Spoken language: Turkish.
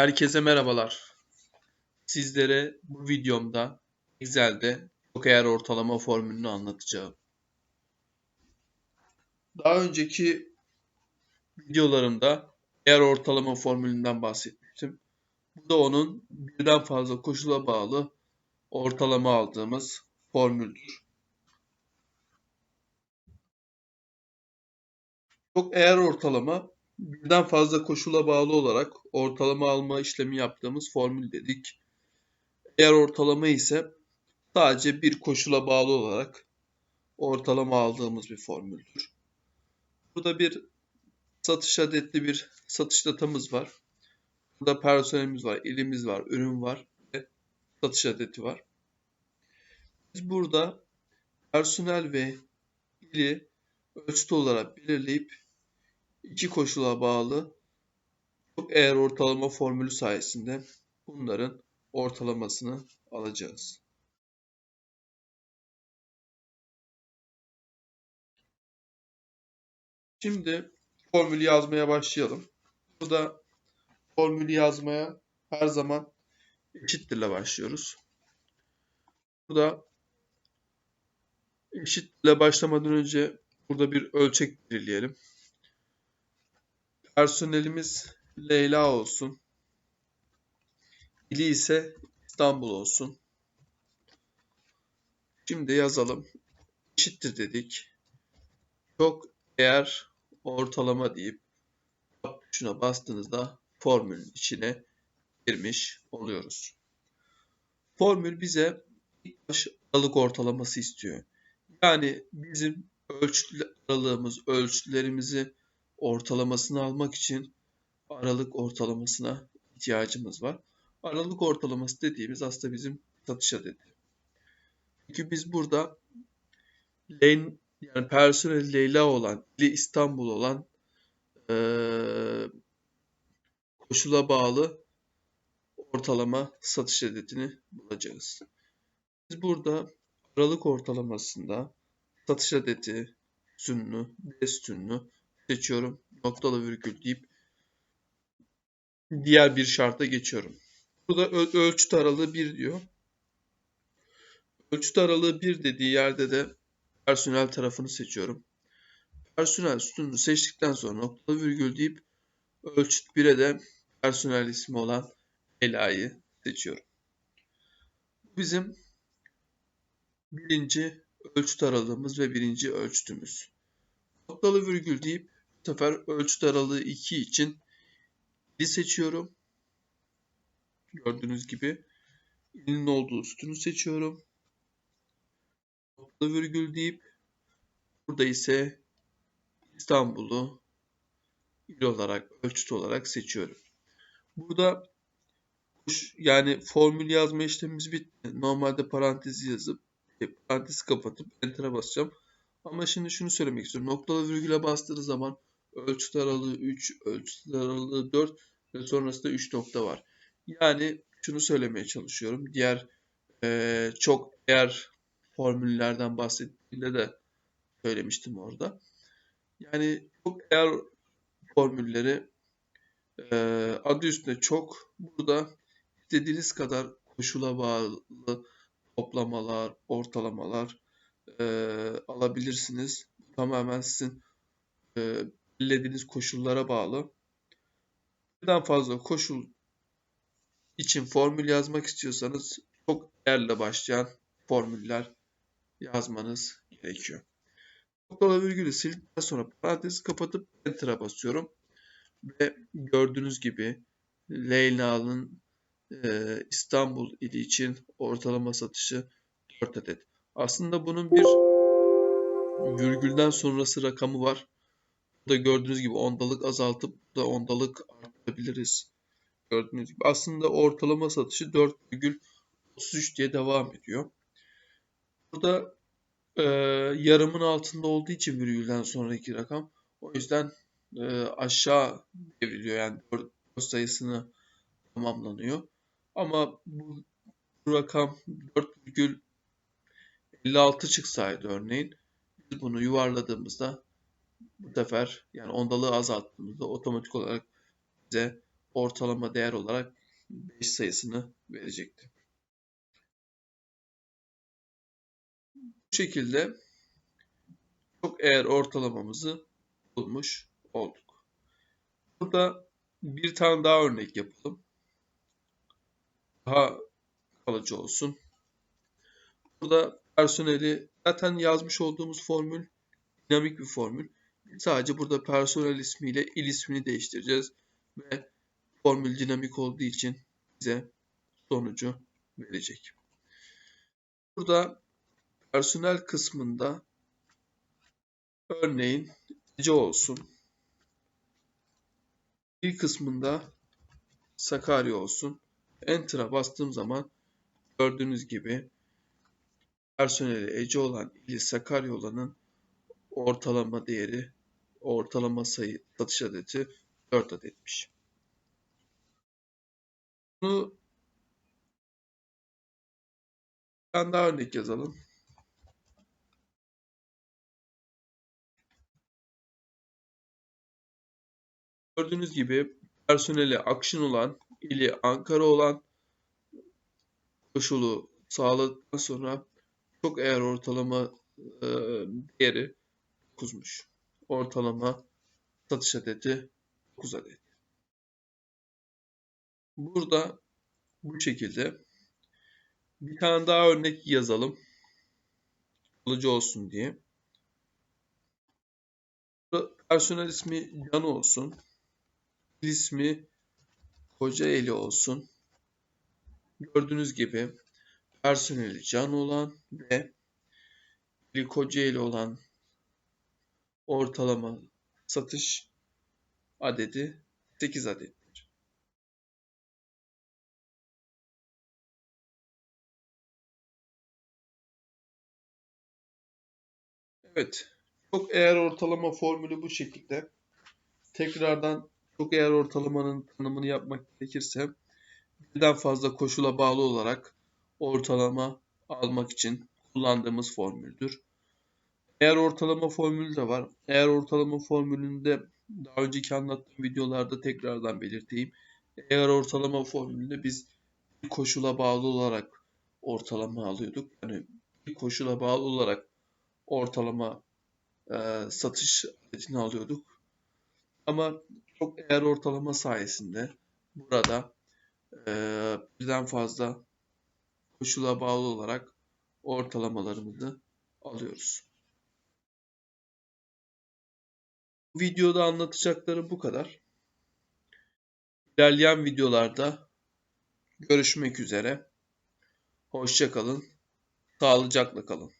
Herkese merhabalar. Sizlere bu videomda Excel'de çok eğer ortalama formülünü anlatacağım. Daha önceki videolarımda eğer ortalama formülünden bahsetmiştim. Bu da onun birden fazla koşula bağlı ortalama aldığımız formüldür. Çok eğer ortalama birden fazla koşula bağlı olarak ortalama alma işlemi yaptığımız formül dedik. Eğer ortalama ise sadece bir koşula bağlı olarak ortalama aldığımız bir formüldür. Burada bir satış adetli bir satış datamız var. Burada personelimiz var, ilimiz var, ürün var ve satış adeti var. Biz burada personel ve ili ölçüt olarak belirleyip iki koşula bağlı çok eğer ortalama formülü sayesinde bunların ortalamasını alacağız. Şimdi formülü yazmaya başlayalım. Burada formülü yazmaya her zaman eşittirle başlıyoruz. Burada eşittirle başlamadan önce burada bir ölçek belirleyelim. Personelimiz Leyla olsun. İli ise İstanbul olsun. Şimdi yazalım. Eşittir dedik. Çok eğer ortalama deyip şuna bastığınızda formülün içine girmiş oluyoruz. Formül bize baş aralık ortalaması istiyor. Yani bizim ölçüt aralığımız, ölçütlerimizi ortalamasını almak için aralık ortalamasına ihtiyacımız var. Aralık ortalaması dediğimiz aslında bizim satış adedi. Çünkü biz burada lane yani personel Leyla olan, İstanbul olan ee, koşula bağlı ortalama satış adetini bulacağız. Biz burada aralık ortalamasında satış adeti sünnü, D sünnü seçiyorum. Noktalı virgül deyip diğer bir şarta geçiyorum. Burada öl ölçüt aralığı 1 diyor. Ölçüt aralığı 1 dediği yerde de personel tarafını seçiyorum. Personel sütununu seçtikten sonra noktalı virgül deyip ölçüt 1'e de personel ismi olan Ela'yı seçiyorum. Bu bizim birinci ölçüt aralığımız ve birinci ölçütümüz. Noktalı virgül deyip bu sefer ölçüt aralığı 2 için ili seçiyorum. Gördüğünüz gibi ilin olduğu sütunu seçiyorum. Noktalı virgül deyip burada ise İstanbul'u il olarak, ölçüt olarak seçiyorum. Burada yani formül yazma işlemimiz bitti. Normalde parantezi yazıp e, parantezi kapatıp enter'a basacağım. Ama şimdi şunu söylemek istiyorum. Noktalı virgüle bastığınız zaman ölçüt aralığı 3, ölçüt aralığı 4 ve sonrasında 3 nokta var. Yani şunu söylemeye çalışıyorum. Diğer e, çok eğer formüllerden bahsettiğimde de söylemiştim orada. Yani çok eğer formülleri e, adı üstünde çok burada istediğiniz kadar koşula bağlı toplamalar, ortalamalar e, alabilirsiniz. Tamamen sizin e, belirlediğiniz koşullara bağlı. Birden fazla koşul için formül yazmak istiyorsanız çok değerle başlayan formüller yazmanız gerekiyor. Noktalı virgülü sildikten sonra parantezi kapatıp Enter'a basıyorum. Ve gördüğünüz gibi Leyla'nın e, İstanbul ili için ortalama satışı 4 adet. Aslında bunun bir virgülden sonrası rakamı var. Burada gördüğünüz gibi ondalık azaltıp da ondalık arttırabiliriz. Gördüğünüz gibi aslında ortalama satışı 4,33 diye devam ediyor. Burada e, yarımın altında olduğu için virgülden sonraki rakam. O yüzden e, aşağı devriliyor yani 4 sayısını tamamlanıyor. Ama bu, bu rakam 4,56 çıksaydı örneğin biz bunu yuvarladığımızda bu sefer yani ondalığı azalttığımızda otomatik olarak bize ortalama değer olarak 5 sayısını verecekti. Bu şekilde çok eğer ortalamamızı bulmuş olduk. Burada bir tane daha örnek yapalım. Daha kalıcı olsun. Burada personeli zaten yazmış olduğumuz formül dinamik bir formül. Sadece burada personel ismiyle il ismini değiştireceğiz ve formül dinamik olduğu için bize sonucu verecek. Burada personel kısmında örneğin Ece olsun. Bir kısmında Sakarya olsun. Enter'a bastığım zaman gördüğünüz gibi personeli Ece olan ili Sakarya olanın ortalama değeri, ortalama sayı satış adeti 4 adetmiş. Bunu tane daha örnek yazalım. Gördüğünüz gibi personeli Akşin olan, ili Ankara olan koşulu sağladıktan sonra çok eğer ortalama e, değeri 9'muş. Ortalama satış adeti 9 adet. Burada bu şekilde bir tane daha örnek yazalım. Kalıcı olsun diye. Personel ismi Can olsun. ismi Kocaeli olsun. Gördüğünüz gibi personeli Can olan ve Kocaeli olan ortalama satış adedi 8 adettir. Evet. Çok eğer ortalama formülü bu şekilde. Tekrardan çok eğer ortalamanın tanımını yapmak gerekirse birden fazla koşula bağlı olarak ortalama almak için kullandığımız formüldür. Eğer ortalama formülü de var. Eğer ortalama formülünde daha önceki anlattığım videolarda tekrardan belirteyim. Eğer ortalama formülünde biz bir koşula bağlı olarak ortalama alıyorduk. Yani bir koşula bağlı olarak ortalama e, satış adetini alıyorduk. Ama çok eğer ortalama sayesinde burada e, birden fazla koşula bağlı olarak ortalamalarımızı alıyoruz. Videoda anlatacaklarım bu kadar. İlerleyen videolarda görüşmek üzere. Hoşçakalın. Sağlıcakla kalın.